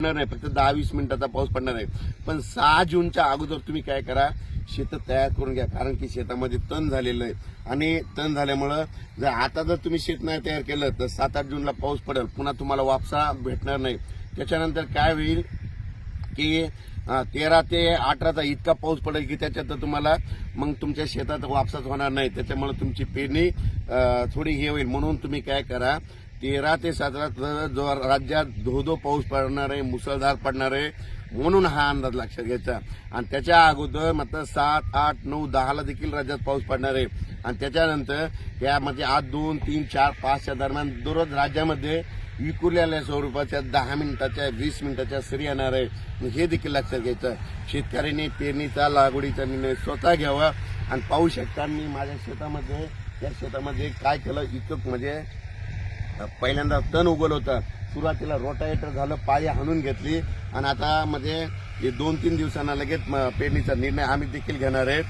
पडणार नाही फक्त दहा वीस मिनिटाचा पाऊस पडणार नाही पण सहा जूनच्या अगोदर तुम्ही काय करा शेत तयार करून घ्या. कारण की शेतामध्ये तण झालेलं आहे. आणि तण झाल्यामुळं जर आता जर तुम्ही शेत नाही तयार केलं तर सात आठ जूनला पाऊस पडेल. पुन्हा तुम्हाला वापसा भेटणार नाही. त्याच्यानंतर काय होईल की तेरा ते अठराचा इतका पाऊस पडेल की त्याच्यात तुम्हाला मग तुमच्या शेतात वापसाच होणार नाही. त्याच्यामुळे तुमची पेरणी थोडी हे होईल. म्हणून तुम्ही काय करा तेरा ते सतरा जो राज्यात धो धो पाऊस पडणार आहे मुसळधार पडणार आहे म्हणून हा अंदाज लक्षात घ्यायचा. आणि त्याच्या अगोदर मात्र सात आठ नऊ दहाला देखील राज्यात पाऊस पडणार. आहे आणि त्याच्यानंतर या म्हणजे आज दोन तीन चार पाचच्या दरम्यान दररोज राज्यामध्ये विकुरलेल्या स्वरूपाच्या दहा मिनिटाच्या वीस मिनिटाच्या सरी येणार. आहे हे देखील लक्षात घ्यायचं. शेतकऱ्यांनी पेरणीचा लागवडीचा निर्णय स्वतः घ्यावा. आणि पाहू शकता मी माझ्या शेतामध्ये या शेतामध्ये काय केलं इतकं म्हणजे पहिल्यांदा तण उगवलं होतं. सुरुवातीला रोटाएटर झालं पाय हाणून घेतली. आणि आता म्हणजे दोन तीन दिवसांना लगेच पेरणीचा निर्णय आम्ही देखील घेणार आहे